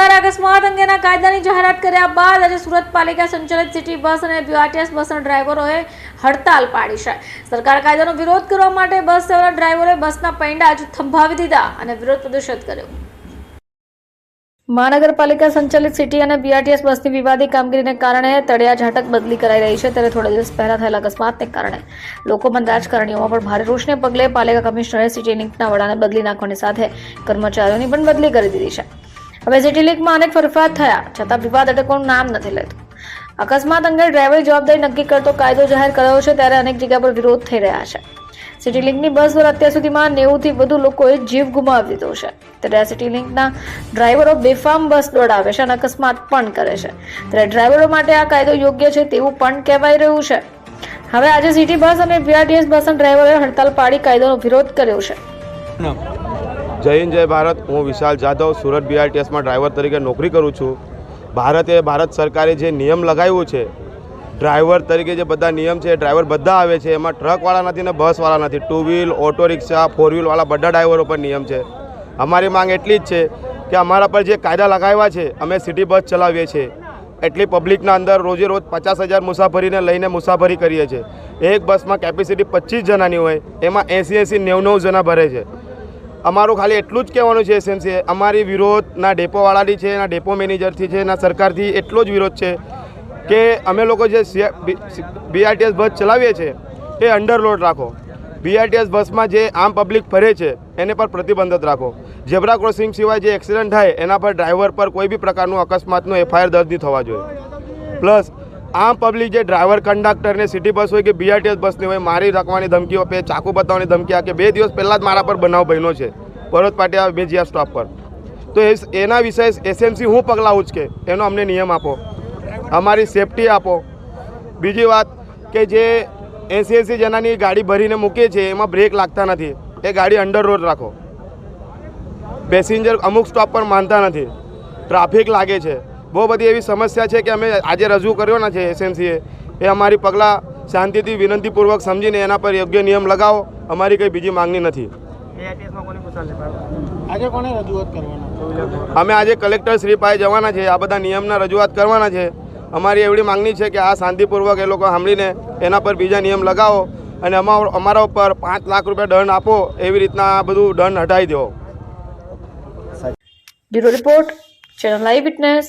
સરકારે અકસ્માત અંગેના કાયદાની જાહેરાત કર્યા બાદ આજે સુરત પાલિકા સંચાલિત સિટી બસ અને બીઆરટીએસ બસના ડ્રાઈવરોએ હડતાલ પાડી છે. સરકાર કાયદાનો વિરોધ કરવા માટે બસ સેવાના ડ્રાઈવરોએ બસના પૈંડા જ થંભાવી દીધા અને વિરોધ પ્રદર્શિત કર્યો. મહાનગરપાલિકા સંચાલિત સિટી અને બીઆરટીએસ બસની વિવાદી કામગીરીને કારણે તળિયા ઝાટક બદલી કરાઈ રહી છે. ત્યારે થોડા દિવસ પહેલા થયેલા અકસ્માતને કારણે લોકોમાં રાજકારણીઓમાં પણ ભારે રોષને પગલે પાલિકા કમિશનરે સિટી લિંકના વડાને બદલી નાખવાની સાથે કર્મચારીઓની પણ બદલી કરી દીધી છે. હવે સિટી લિંકમાં અનેક ફેરફાર થયા, છતાં વિવાદ અટકવાનું નામ નથી લેતું. અકસ્માત અંગે ડ્રાઈવર જવાબદારી નક્કી કરતો કાયદો જાહેર કર્યો છે, ત્યારે અનેક જગ્યા પર વિરોધ થઈ રહ્યા છે. સિટી લિંકની બસ પર અત્યાર સુધીમાં નેવુંથી વધુ લોકોએ જીવ ગુમાવી દીધો છે. ત્યારે આ સિટી લિંકના ડ્રાઈવરો બેફામ બસ દોડાવે છે અને અકસ્માત પણ કરે છે. ત્યારે ડ્રાઈવરો માટે આ કાયદો યોગ્ય છે તેવું પણ કહેવાય રહ્યું છે. હવે આજે સિટી બસ અને બીઆરટીએસ બસના ડ્રાઈવરોએ હડતાલ પાડી કાયદોનો વિરોધ કર્યો છે. જય હિન્દ, જય ભારત. હું વિશાલ જાધવ, સુરત બીઆરટીએસમાં ડ્રાઈવર તરીકે નોકરી કરું છું. ભારતે ભારત સરકારે જે નિયમ લગાવ્યું છે, ડ્રાઈવર તરીકે જે બધા નિયમ છે ડ્રાઈવર બધા આવે છે, એમાં ટ્રકવાળા નથી ને બસવાળા નથી. Two wheel auto rickshaw four વ્હીલવાળા બધા ડ્રાઈવરો પર નિયમ છે. અમારી માંગ એટલી જ છે કે અમારા પર જે કાયદા લગાવ્યા છે, અમે સિટી બસ ચલાવીએ છીએ. એટલી પબ્લિકના અંદર રોજે રોજ પચાસ હજાર મુસાફરીને લઈને મુસાફરી કરીએ છીએ. એક બસમાં કેપેસિટી પચીસ જણાની હોય, એમાં એંસી એંસી નેવું નેવું જણા ભરે છે. અમારું ખાલી એટલું જ કહેવાનું છે એસએમસી અમારી વિરોધ ના ડેપોવાળાની છે, ના ડેપો મેનેજરથી છે, ના સરકારથી એટલો જ વિરોધ છે કે અમે લોકો જે બીઆરટીએસ બસ ચલાવીએ છીએ એ અંડરલોડ રાખો. બીઆરટીએસ બસમાં જે આમ પબ્લિક ફરે છે, એને પર પ્રતિબંધ રાખો. ઝેબ્રા ક્રોસિંગ સિવાય જે એક્સિડન્ટ થાય, એના પર ડ્રાઈવર પર કોઈ બી પ્રકારનું અકસ્માતનું એફઆઈઆર દર્જ નહીં થવા જોઈએ. પ્લસ આમ પબ્લિક જે ડ્રાઈવર કંડક્ટરને સિટી બસ હોય કે બીઆરટીએસ બસની હોય, મારી રાખવાની ધમકીઓ આપે ચાકુ બતાવવાની ધમકી આપે. બે દિવસ પહેલાં જ મારા પર બનાવ બન્યો છે. પર્વત પાટિયા મેજિયા સ્ટોપ પર. તો એના વિષય એસએમસી હું પગલાં ઉચકે? એનો અમને નિયમ આપો. અમારી સેફટી આપો. બીજી વાત કે જે એંસી એંસી જણાની ગાડી ભરીને મૂકે છે, એમાં બ્રેક લાગતા નથી. એ ગાડી અંડર રોડ રાખો. પેસેન્જર અમુક સ્ટોપ પર માનતા નથી. ટ્રાફિક લાગે છે. બહુ બધી એવી સમસ્યા છે કે અમે આજે રજૂ કર્યો ના છે એસએમસીએ. એ અમારી પગલાં શાંતિથી વિનંતીપૂર્વક સમજીને એના પર યોગ્ય નિયમ લગાવો. અમારી કંઈ બીજી માંગણી નથી. આજે કોને રજૂઆત કરવાના? અમે આજે કલેક્ટર શ્રી પાસે જવાના છે. આ બધા નિયમના રજૂઆત કરવાના છે. અમારી એવડી માંગણી છે કે આ શાંતિપૂર્વક એ લોકો સાંભળીને એના પર બીજા નિયમ લગાવો અને અમારા અમારા ઉપર પાંચ લાખ રૂપિયા દંડ આપો એવી રીતના આ બધું દંડ હટાવી દો bureau report channel live witness.